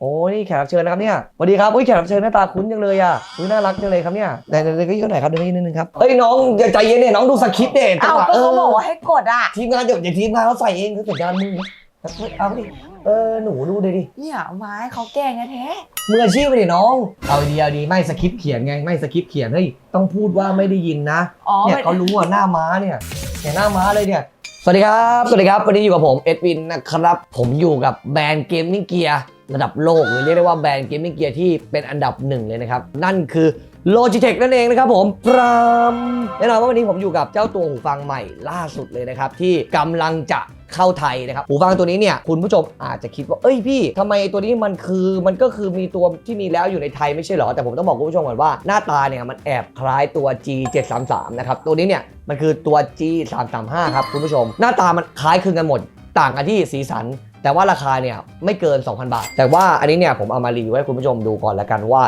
โอ้นี่แขกรับเชิญนะครับเนี่ยสวัสดีครับอุ้ยแขกรับเชิญหน้าตาคุ้นจังเลยอะอุ้ยน่ารักจังเลยครับเนี่ยไหนไหนไหนก็ยืนหน่อยครับเดี๋ยวนิดนึงครับเอ้ยน้องอย่าใจเย็นเนี่ยน้องดูสคริปต์เด็ดจัเอ้างหวะก็เอเขาอบอกว่าให้กดอะ ทีมงานเดี๋ยวเดี๋ยวทีมงานเขาใส่เองคือสัญญาณมือนะเอาดิเออหนูดูเลยดิเนี่ยเอามาให้เขาแกล้งแท้มืออาชีพไปดิน้องเอาดีเอาดีไม่สคริปต์เขียนไงไม่สคริปต์เขียนเฮ้ยต้องพูดว่าไม่ได้ยินนะ ๆอ๋อเนี่ยมันเขารู้อะหน้าม้าเนี่ยเนี่ยหน้าม้าเลยเนี่ย สวัสดีครับ สวัสดีครับ วันนี้อยู่กับผมเอ็ดวินนะครับ ผมอยู่กับแบรนด์เกมมิ่งเกียร์ ระดับโลกหรือเรียกได้ว่าแบรนด์เกมมิ่งเกียร์ที่เป็นอันดับหนึ่งเลยนะครับ นั่นคือ Logitech นั่นเองนะครับผมพรามแน่นอนว่าวันนี้ผมอยู่กับเจ้าตัวหูฟังใหม่ล่าสุดเลยนะครับ ที่กำลังจะเข้าไทยนะครับหูฟังตัวนี้เนี่ยคุณผู้ชมอาจจะคิดว่า เอ้ยพี่ทำไมตัวนี้มันคือมันก็คือมีตัวที่มีแล้วอยู่ในไทยไม่ใช่หรอ แต่ผมต้องบอกคุณผู้ชมก่อนว่าหน้าตาเนี่ยมันแอบคล้ายตัว G733 นะครับตัวนี้เนี่ยมันคือตัว G335 ครับคุณผู้ชม หน้าตามันคล้ายคลึงกันหมดต่างกันที่สีสัน แต่ว่าราคาเนี่ยไม่เกิน 2,000 บาท แต่ว่าอันนี้เนี่ยผมเอามารีวิวให้คุณผู้ชมดูก่อนแล้วกันว่า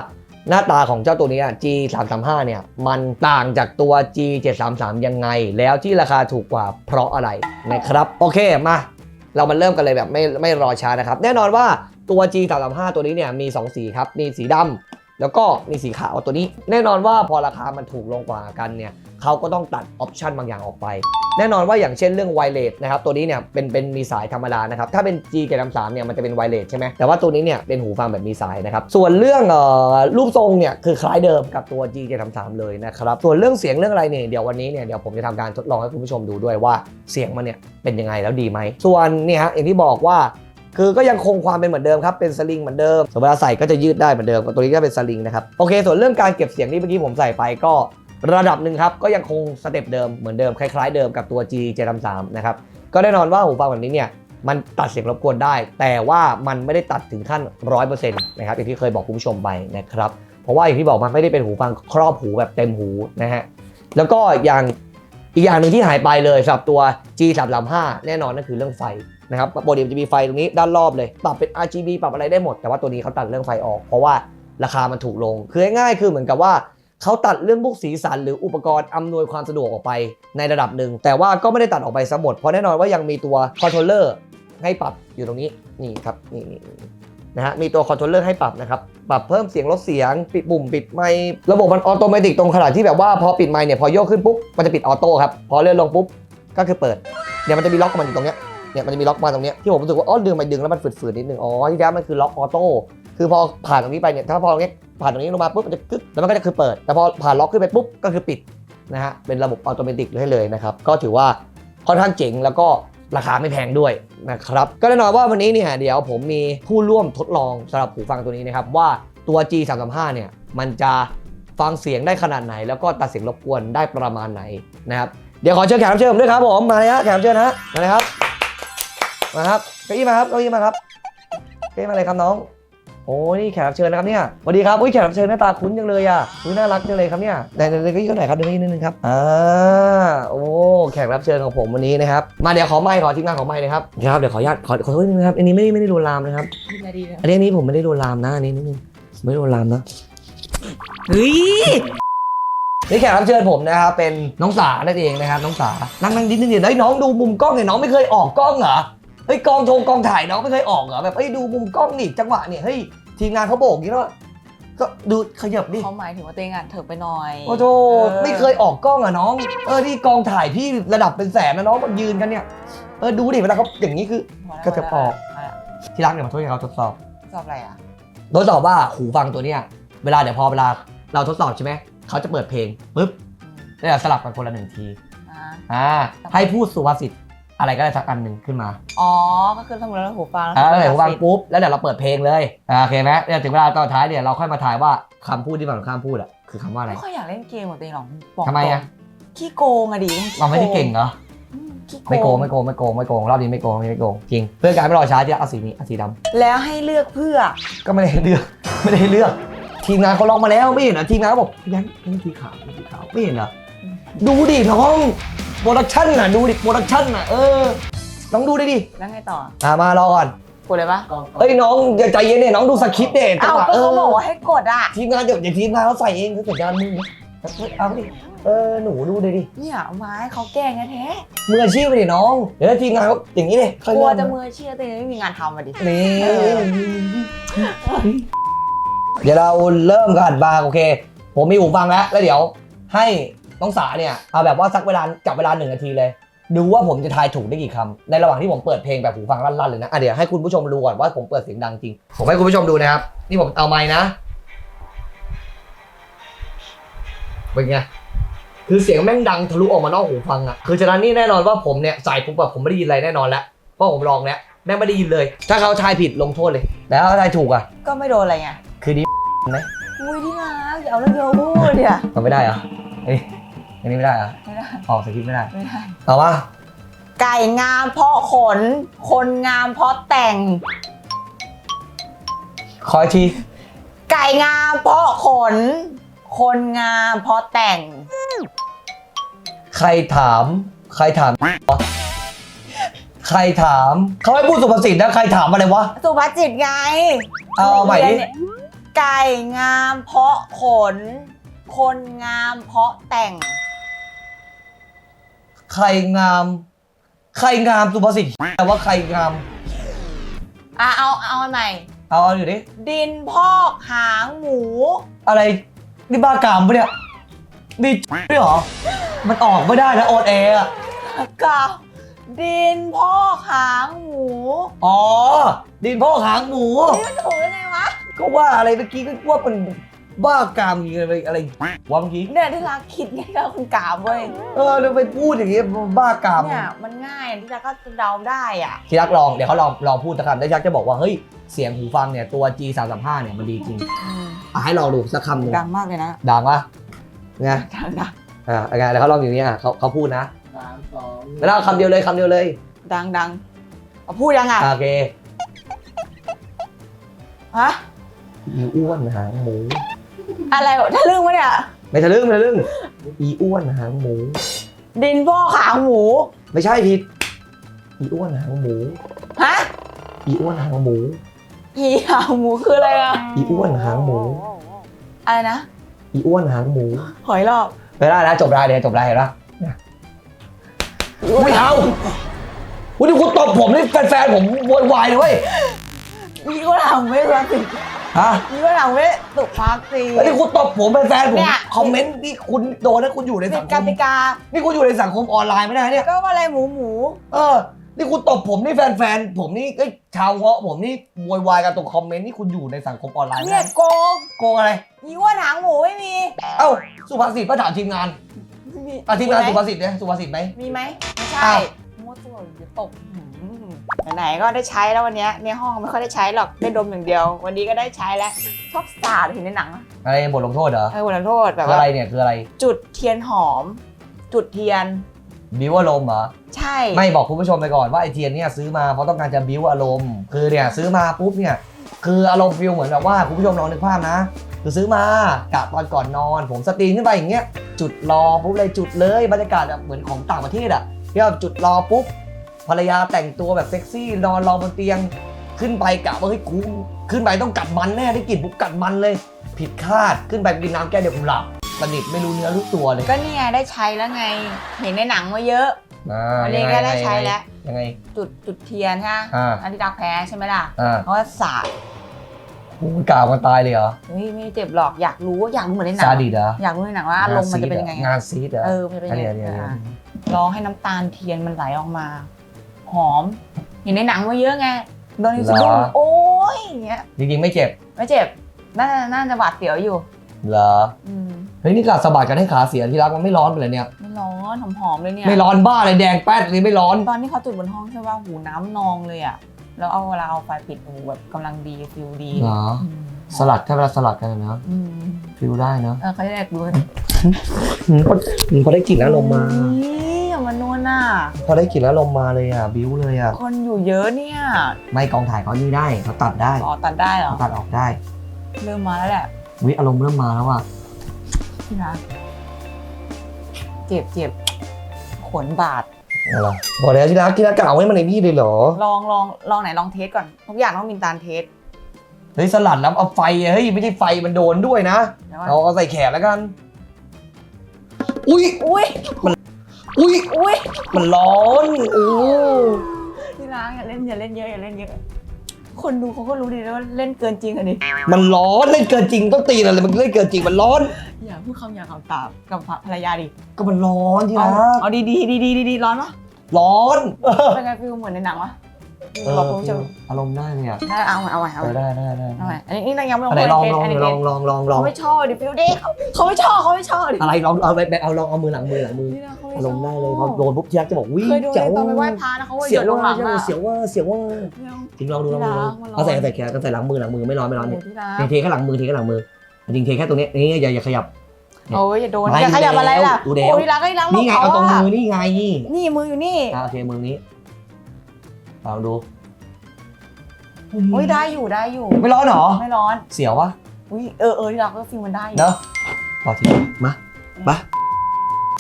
หน้าตาของเจ้าตัวนี้ G335 เนี่ยมันต่างจากตัว G733 ยังไง แล้วที่ราคาถูกกว่าเพราะอะไรนะครับโอเคมาเรามาเริ่มกันเลยแบบไม่ไม่รอช้านะครับ แน่นอนว่าตัว G335 ตัวนี้เนี่ยมี 2 สีครับมีสีดำแล้วก็มีสีขาวตัวนี้ แน่นอนว่าพอราคามันถูกลงกว่ากันเนี่ย เขาก็ต้องตัดออปชันบางอย่างออกไป แน่นอนว่าอย่างเช่นเรื่องไวเลสนะครับตัวนี้เนี่ยเป็นเป็นมีสายธรรมดานะครับถ้าเป็น G733 เนี่ยมันจะเป็นไวเลสใช่ไหมแต่ว่าตัวนี้เนี่ยเป็นหูฟังแบบมีสายนะครับส่วนเรื่องเอ่อรูปทรงเนี่ยคือคล้ายเดิมกับตัว G733 เลยนะครับส่วนเรื่องเสียงเรื่องอะไรเนี่ยเดี๋ยววันนี้เนี่ยเดี๋ยวผมจะทำการทดลองให้คุณผู้ชมดูด้วยว่าเสียงมันเนี่ยเป็นยังไงแล้วดีไหมส่วนเนี่ยฮะอย่างที่บอกว่าคือก็ยังคงความเป็นเหมือนเดิมครับ เป็นสลิงเหมือนเดิมส่วนเวลาใส่ก็จะยืดได้เหมือนเดิม ตัวนี้ก็เป็นสลิงนะครับ โอเค ส่วนเรื่องการเก็บเสียงที่เมื่อกี้ผมใส่ไปก็ ระดับหนึ่งครับ ก็ยังคงสเต็ปเดิมเหมือนเดิมคล้ายๆเดิมกับตัว G 7 3นะครับ ก็แน่นอนว่าหูฟังแบบนี้เนี่ยมันตัดเสียงรบกวนได้ แต่ว่ามันไม่ได้ตัดถึงขั้น 100%นะครับอย่างที่เคยบอกคุณผู้ชมไปนะครับ เพราะว่าอย่างที่บอกมันไม่ได้เป็นหูฟังครอบหูแบบเต็มหูนะฮะแล้วก็อย่างอีกอย่างหนึ่งที่หายไปเลยสำหรับตัว G 3 3 5แน่นอนนั่นคือเรื่องไฟนะครับปกติมันจะมีไฟตรงนี้ด้านรอบเลย ปรับเป็น RGB ปรับอะไรได้หมด แต่ว่าตัวนี้เขาตัดเรื่องไฟออก เพราะว่าราคามันถูกลง คือง่ายๆคือเหมือนกับว่า เขาตัดเรื่องพวกสีสันหรืออุปกรณ์อำนวยความสะดวกออกไปในระดับหนึ่ง แต่ว่าก็ไม่ได้ตัดออกไปซะหมด เพราะแน่นอนว่ายังมีตัวคอนโทรลเลอร์ให้ปรับอยู่ตรงนี้นี่ครับนี่นี่นะฮะมีตัวคอนโทรลเลอร์ให้ปรับนะครับ ปรับเพิ่มเสียงลดเสียง ปิดปุ่มปิดไมค์ระบบมันออโตเมติกตรงขนาดที่แบบว่าพอปิดไมค์เนี่ยพอโยกขึ้นปุ๊บมันจะปิดออโต้ครับพอเลื่อนลงปุ๊บก็คือเปิดเดี๋ยวมันจะมีล็อกมันอยู่ตรงเนี้ยเนี่ยมันจะมีล็อกมาตรงเนี้ยที่ผมรู้สึกว่าอ๋อดึงไปดึงแล้วมันฝืดๆนิดนึงอ๋อที่แท้มันคือล็อกออโต้ คือพอผ่านตรงนี้ไปเนี่ยถ้าพอตรงนี้ผ่านตรงนี้ลงมาปุ๊บมันจะกึ๊บแล้วมันก็จะคือเปิด แต่พอผ่านล็อกขึ้นไปปุ๊บก็คือปิดนะฮะเป็นระบบออโตเมติให้เลยนะครับก็ถือว่าค่อนข้างเจ๋งแล้วก็ราคาไม่แพงด้วยนะครับก็แน่นอนว่าวันนี้เนี่ยเดี๋ยวผมมีผู้ร่วมทดลองสำหรับหูฟังตัวนี้นะครับว่าตัว G 3 3 5เนี่ยมันจะฟังเสียงได้ขนาดไหน แล้วก็ตัดเสียงรบกวนได้ประมาณไหนนะครับเดี๋ยวขอเชิญแขกรับเชิญผมด้วยครับผมมาเลยฮะแขกรับเชิญฮะมาเลยครับมาครับเก้าอี้มาครับเก้าอี้มาครับเก้าอี้มาเลยครับน้อง โอ้นี่แขกรับเชิญนะครับเนี่ยสวัสดีครับอุ้ยแขกรับเชิญหน้าตาคุ้นจังเลยอะอุ้ยน่ารักจังเลยครับเนี่ยไหนไหนไหนเก้าอี้ไหนครับเดี๋ยวนิดนึงครับอ่าโอ้แขกรับเชิญของผมวันนี้นะครับมาเดี๋ยวขอไมค์ขอทีมงานขอไมค์นะครับครับเดี๋ยวขออนุญาตขอขอโทษนิดนึงนะครับอันนี้ไม่ได้ไม่ได้ลวนลามนะครับดีนะดีนะอันนี้อันนี้ผมไม่ได้ลวนลามนะอันนี้นิดนึงไม่ได้ลวนลามนะเฮ้ยนี่แขกรับเชิญผมนะครับเป็นน้องสานั่นเองนะครับน้องสานั่งนั่งนิดนึงเดี๋ยวเฮ้ยน้องดูมุมกล้องเนี่ยน้องไม่เคยออกกล้องเหรอ เฮ้ยกองทงกองถ่ายน้องไม่เคยออกเหรอแบบเฮ้ยดูมุมกล้องนี่จังหวะเนี่ยเฮ้ยทีมงานเขาโบกอย่างนี้แล้วก็ดูขยับดิเขาหมายถึงว่าเตงอะเถิบไปหน่อยโอ้โหไม่เคยออกกล้องเหรอะน้อง เออที่กองถ่ายพี่ระดับเป็นแสนนะน้องมันยืนกันเนี่ยเออดูดิเวลาเขาอย่างนี้คือก็จะออกที่รักเนี่ยมาทดให้เขาทดสอบสอบอะไรอะทดสอบว่าหูฟังตัวเนี้ยเวลาเดี๋ยวพอเวลาเราทดสอบใช่ไหมเขาจะเปิดเพลงปุ๊บแล้วเดี๋ยวสลับกันคนละหนึ่งทีอ่าอ่าให้พูดสุภาษิต อะไรก็ได้สักอันหนึ่งขึ้นมาอ๋อ ก็คือสมมติเราหูฟังอ่าแล้วเดี๋ยววางปุ๊บแล้วเดี๋ยวเราเปิดเพลงเลยอ่าโอเคไหมเดี๋ยวถึงเวลาตอนท้ายเนี่ยเราค่อยมาถ่ายว่าคำพูดที่ฝั่งข้ามพูดอะคือคำว่าอะไร ไม่ค่อยอยากเล่นเกมหรอกเตงหรอกบอกทำไมอะ ตรงขี้โกงอะดิเราไม่ได้เก่งเหรอ อืมขี้ไม่โกงไม่โกงไม่โกงไม่โกงรอบนี้ไม่โกงไม่โกงจริง เพื่อการไม่รอช้าที่เอาสีนี้เอาสีดแล้วให้เลือกเพื่อำก็ไม่ได้ให้เลือก ไม่ได้ให้เลือก ทีมงานเขาลองมาแล้วไม่เห็นเหรอทีมงานเขาบอกพี่ยันนี่สีขาวนี่สีขาวไม่เห็นเหรอดูดิน้อง โปรดักชั่นน่ะ ดูดิ โปรดักชั่นน่ะ เออ น้องดูดิดิแล้วไงต่ออ่ามารอก่อน กดเลยปะเอ้ยน้องอย่าใจเย็นเนี่ยน้องดูสคริปต์เด็ดจัเอ้างหวะก็เอเขาอบอกว่าให้กดอะ ทีมงานเดี๋ยวเดี๋ยวทีมงานเขาใส่เองคือสัญญาณมือนะเอาดิ เออหนูดูเลยดิ เนี่ยเอามาให้เขาแกล้งแท้มืออาชีพไปดิน้อง เดี๋ยวทีมงานเขาอย่างนี้เลยๆค่อยกลัวเริ่มจะมืออาชีพแต่ยังไม่มีงานทำมาดิ นี่เดี๋ยวเราเริ่มกันบาร์โอเค ผมมีหูฟังแล้วแล้วเดี๋ยวให้ น้องสาเนี่ยเอาแบบว่าสักเวลาจับเวลาหนึ่งนาทีเลย ดูว่าผมจะทายถูกได้กี่คำในระหว่างที่ผมเปิดเพลงแบบหูฟังลั่นๆเลยนะอะเดี๋ยวให้คุณผู้ชมดูก่อนว่าผมเปิดเสียงดังจริง ผมให้คุณผู้ชมดูนะครับ นี่ผมเอาไม้นะเป็นไงคือเสียงแม่งดังทะลุออกมานอกหูฟังอะคือฉะนั้นนี่แน่นอนว่าผมเนี่ยใส่ปุ๊บแบบผมไม่ได้ยินอะไรแน่นอนแล้วเพราะผมลองแล้วแม่งไม่ได้ยินเลย ถ้าเขาทายผิดลงโทษเลยแต่ถ้าเขาทายถูกอะก็ไม่โดนอะไรไงคือดีไหมอุ้ยที่รักอย่าเอาเรื่องเดียวพูดเนี่ยทำไม่ได้เหรอเอ้ยอันนี้ไม่ได้เหรอไม่ได้ออกสคริปต์ไม่ได้ไม่ได้เอาวะไก่งามเพราะขน คนงามเพราะแต่ง ขออีกทีไก่งามเพราะขน คนงามเพราะแต่ง ใครถาม ใครถามใครถามเขาให้พูดสุภาษิตนะใครถามอะไรวะสุภาษิตไงเอาใหม่ดิเนี่ยไก่งามเพราะขน คนงามเพราะแต่ง ใครงาม ใครงามสุภาษิตแต่ว่าใครงาม อะเอาเอาอันใหม่ เอาเอาอยู่ดิ ดินพอกหางหมู อะไรนี่บ้ากามปะเนี่ยนี่ด้วยเหรอ มันออกไม่ได้นะโอนแอร์อะกับดินพอกหางหมูอ๋อ ดินพ่อหางหมูนี่มันถูกได้ไงวะ ก็ว่าอะไรเมื่อกี้ก็ว่าเป็น บ้ากามอะไรอะไรวะเมื่อกี้เนี่ยที่รักคิดง่ายกับคุณกามเว้ยเออเราไปพูดอย่างงี้บ้ากามเนี่ยมันง่ายที่รักก็เดาได้อะที่รักลองเดี๋ยวเขาลองลองพูดสักคำแล้วยักษ์จะบอกว่าเฮ้ยเสียงหูฟังเนี่ยตัว G 3 3 5เนี่ยมันดีจริงอะให้ลองดูสักคำหนึ่งดังมากเลยนะดังปะไงดังดังอ่าไงแล้วเขาลองอย่างนี้อะเขาเขาพูดนะสามสองแล้วเอาคำเดียวเลยคำเดียวเลย ดังดังเอาพูดยังอะอะโอเคฮะอีอ้วนหางหมู อะไรวะถ้าลึ่งวะเนี่ย ไม่ทะลึ่งไม่ทะลึ่งอีอ้วนหางหมู ดินพอกหางหมู ไม่ใช่ผิดอีอ้วนหางหมู ฮะ อีอ้วนหางหมู อีหางหมูคืออะไรอะอีอ้วนหางหมู อะไรนะ อีอ้วนหางหมูหอยรอบไปได้แล้วจบได้เลยจบได้เห็นปะเนี่ยไม่เอาวันนี้คุณตบผมนี่แฟนๆผมโวยวายเลยเว้ย มีก็ทำไม่รู้สิ ฮะมีก็ทำไม่ตุกพักสิ แล้วที่คุณตบผมแฟนๆผมเนี่ย คอมเมนต์ที่คุณโดนแล้วคุณอยู่ในติสัดงกคมติกา นี่คุณอยู่ในสังคมออนไลน์ไม่ได้เนี่ย ก็ว่าอะไรหมูหมูเออ นี่คุณตบผมนี่แฟนๆ ผมนี่เอ้ยชาวเงาะผมนี่โวยวายกันตรงคอมเมนต์นี่คุณอยู่ในสังคมออนไลน์ไม่เนี่ได้ยโกงโกงอะไรอีว่าหางหมูไม่มีเอ้า สุภาษิตมาถามทีมงานอะทีมงานสุภาษิตเนี่ยสุภาษิตไหม มีไหมไม่ใช่อ้าว มั่วตัวเดี๋ยวตกหืม ไหนๆก็ได้ใช้แล้ววันเนี้ยในห้องไม่ค่อยได้ใช้หรอกได้ดมอย่างเดียว วันนี้ก็ได้ใช้แล้วชอบสาดเห็นในหนังอะอะไรบทลงโทษเหรอเออวันโทษแบบคือว่าอะไรเนี่ยคืออะไร จุดเทียนหอม จุดเทียน บิวอารมณ์เหรอ ใช่ไม่บอกคุณผู้ชมไปก่อนว่าไอเทียนเนี่ยซื้อมาเพราะต้องการจะบิวอารมณ์ คือเนี่ยซื้อมาปุ๊บเนี่ย คืออารมณ์ฟิลเหมือนแบบว่าคุณผู้ชมลองนึกภาพนะ คือซื้อมากะตอนก่อนนอน ผมสตรีมขึ้นไปอย่างเงี้ย จุดรอปุ๊บเลยจุดเลยบรรยากาศแบบเหมือนของต่างประเทศอะที่แบบจุดรอปุ๊บ ภรรยาแต่งตัวแบบเซ็กซี่นอนรอบนเตียง ขึ้นไปกะว่าเฮ้ยกูขึ้นไปต้องกัดมันแน่ได้กลิ่นปุ๊บกัดมันเลย ผิดคาดขึ้นไปกินน้ำแก้วเดียวผมหลับสนิทไม่รู้เนื้อรู้ตัวเลยก็นี่ไงได้ใช้แล้วไง เห็นในหนังมาเยอะอ่าวันนี้ยังงก็ได้ใช้แล้ว ยังไง จุดจุดเทียนฮะอ่า อันที่ดักแพ้ใช่ไหมล่ะอ่าเขาก็สาดโอ้ยกล่าวกันตายเลยเหรอเฮ้ยไม่เจ็บหรอกอยากรู้อยากรู้เหมือนในหนัซางดิสเหรออยากรู้ในหนังว่าอารมณ์มันจะเป็นยังไงงานซีดเหรอเออมันจะเป็นยังไงเดี๋ยวเดี๋ยวเดี๋ยวอะลองให้น้ำตาลเทียนมันไหลออกมา หอมเห็นในหนังมาเยอะไงโดนสะดุ้งโอ้ยอย่างเงี้ยจริงๆไม่เจ็บไม่เจ็บน่าน่าจะหวาดเสียวอยู่ เหรออืมเฮ้ยนี่กาสะบัดกันให้ขาเสียที่รักมันไม่ร้อนไปเลยเนี่ย ไม่ร้อนหอมๆเลยเนี่ยไม่ร้อนบ้าเลยแดงแป๊ดเลยไม่ร้อน ตอนที่เขาจุดบนห้องใช่ป่ะหูน้ำนองเลยอะแล้วเอาเวลาเอาไฟปิดหูแบบกำลังดีฟิลดีเหรออืมสลัดแค่เวลาสลัดกันนะอืมฟิลได้นะเออเขาจะแดกดูพอพอได้กลิ่นแล้วลมมานี่อย่า มานวลน่ะ พอได้กลิ่นแล้วลมมาเลยอะบิ้วเลยอะคนอยู่เยอะเนี่ยไม่กองถ่ายเขานี่ได้เขาตัดได้อ๋อตัดได้เหรอเขาตัดออกได้เริ่มมาแล้วแหละวิอารมณ์เริ่มมาแล้วอะพี่รักเจ็บเจ็บขนบาดอะไรบอกแล้วที่รักที่รักกล่าวไว้มันในนี่เลยเหรอ ลองลองลองไหนลองเทสก่อนทุกอย่างต้องมีการเทสเฮ้ยสลัดแล้วเอาไฟเฮ้ยไม่ใช่ไฟมันโดนด้วยนะแล้วว่าเอาเอาใส่แขนแล้วกัน อุ้ยอุ้ย อุ้ยอุ้ยมันร้อนโอ้ที่รักอย่าเล่นอย่าเล่นเยอะอย่าเล่นเยอะ คนดูเขาก็รู้ดีแล้วว่าเล่นเกินจริงอันนี้มันร้อนเล่นเกินจริงต้องตีอะไรมันเล่นเกินจริงมันร้อน อย่าพูดคำหยาบคำตามกับภรรยาดิก็มันร้อนที่เอานะเอาดีดีดีดีดีร้อนปะร้อนเป็นไงฟิลเหมือนในหนังวะ เออบอกคุณผู้ชมอารมณ์ได้เลยอะได้เอาใหม่เอาใหม่เอาเอใหอม่ได้ได้ได้เอาใหม่อันนี้นี่ยังไม่ลงอะไรลองเกลองอันนี้ลองลองลองลองเขาไม่ชอบดิฟิลดิเขาเขาไม่ชอบเขาไม่ชอบดิอะไรลองเอาไปเอาลองเอามือหลังมือหลังมือนี่นะเขาไม่อาชรอบมณ์ได้เลยพอโดนปุ๊บที่รักจะบอกวิ่งเคยโดนเจ๋วตอนไปไหว้พระนะเขาว่าเสีเดี๋ยยววลว่างหลังอะเสียวว่าเสียวว่าไม่เอาจริงลองดูลองดูที่รักมันร้อนเอาใส่ใส่แขนก็ใส่หลังมือหลังมือไม่ร้อนไม่ร้อนโอ้เนี่ยโหที่รักจริงเทแค่หลังมือเทแค่หลังมือจริงเทแค่ตรงนี้นี่อย่าอย่าขยับโอ้ยอย่าโดนไม่อย่าขยับอะไรล่ะดูแล้วโอ้ยที่รักก็ที่รักนี่ไงขเอาตรงะมือนี่ไงนี่มืออยู่นี่อะโอเคมือนี้ ลองดูโอ้ยได้อยู่ได้อยู่ ไม่ร้อนเหรอ ไม่ร้อน เสียววะอุ้ยเออเออที่รักก็ฟิลมันได้อยู่เนอะต่อทีมามา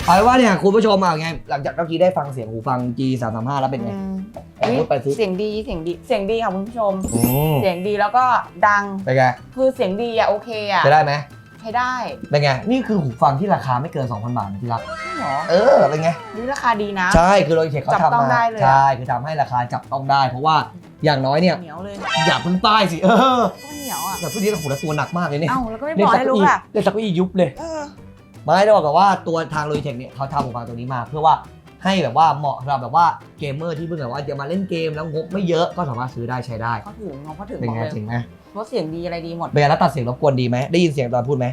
เอาเป็นว่าเนี่ยคุณผู้ชมอะไง หลังจากเมื่อกี้ได้ฟังเสียงหูฟัง G 3 3 5แล้วเป็นไงอืมเอาพูดไปสิเสียงดีเสียงดีเสียงดีค่ะคุณผู้ชมอืมเสียงดีแล้วก็ดังเป็นไงคือเสียงดีอะโอเคอะจะได้ไหม ใช้ได้เป็นไง นี่คือหูฟังที่ราคาไม่เกิน 2,000 บาทนะที่รักใช่เหรอเออ เป็นไง นี่ราคาดีนะ ใช่ คือโรยเทคเขาจับต้องทำมา ได้เลยอะ ใช่ คือทำให้ราคาจับต้องได้ เพราะว่าอย่างน้อยเนี่ย เหนียวเลยอย่าเพิ่งป้ายสิ เออก็เหนียวอะแต่พูดนี้เราหูละตัวหนักมากเลยเนี่ยเอ้าแล้วก็ไม่เล่บนอกสักให้เก้ารู้อี้อะเล่นสักเก้าอี้ยุบเลย เออ ไม่ได้บอกกับว่าตัวทางโรยเทคเนี่ยเขาทำหูฟังตัวนี้มา เพื่อว่าให้แบบว่าเหมาะสำหรับแบบว่าเกมเมอร์ที่เพิ่งแบบว่าจะมาเล่นเกมแล้วงบไม่เยอะก็สามารถซื้อได้ใช้ได้ เขาถึงเขาถึงเป็นบอกไงเลยจริงไหม ว่าเสียงดีอะไรดีหมดเป็นไงแล้วตัดเสียงรบกวนดีไหมได้ยินเสียงตอนพูดไหม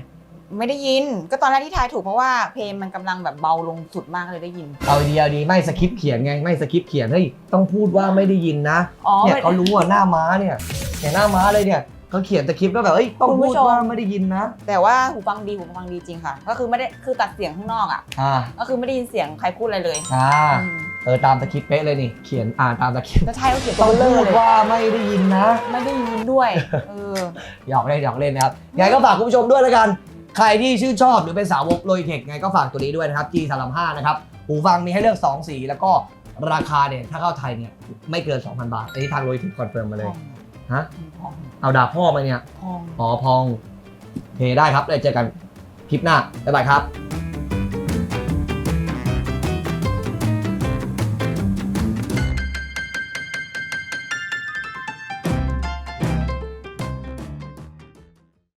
ไม่ได้ยิน ก็ตอนแรกที่ทายถูกเพราะว่าเพลงมันกำลังแบบเบาลงสุดมากเลยได้ยิน เอาดีเอาดีไม่สคริปต์เขียนไงไม่สคริปต์เขียนเฮ้ยต้องพูดว่าไม่ได้ยินนะอ๋อเนี่ยไม่ เขารู้อะหน้าม้าเนี่ยเนี่ยหน้าม้าเลยเนี่ยเขาเขียนสคริปต์ก็แบบเอ้ยต้องคุณผู้พูดชมว่าไม่ได้ยินนะแต่ว่าหูฟังดีหูฟังดีจริงค่ะ ก็คือไม่ได้คือตัดเสียงข้างนอกอะ อ่าก็คือไม่ได้ยินเสียงใครพูดอะไรเลยอ่า อืม เออตามสคริปต์เป๊ะเลยนี่ เขียนอ่านตามสคริปต์แล้วไทยก็เขียนต้ตัอวงเบลพูอดเลยว่าไม่ได้ยินนะ ไม่ได้ยินด้วยเออ หยอกเล่นหยอกเล่นนะครับยังไงก็ฝากคุณผู้ชมด้วยแล้วกัน ใครที่ชื่นชอบหรือเป็นสาวกโลยเทคไงก็ฝากตัวนี้ด้วยนะครับ G 3 3 5 นะครับ หูฟังมีให้เลือก 2 สี แล้วก็ราคาเนี่ยถ้าเข้าไทยเนี่ยไม่เกิน 2,000 บาทอันนี้ทางโลยเทคคอนเฟิร์มมาเลย ฮะ พองเอาด่าพ่อมาเนี่ยพองอ๋อพองโอเคได้ครับเดี๋ยวเจอกันคลิปหน้าบ๊ายบายครับ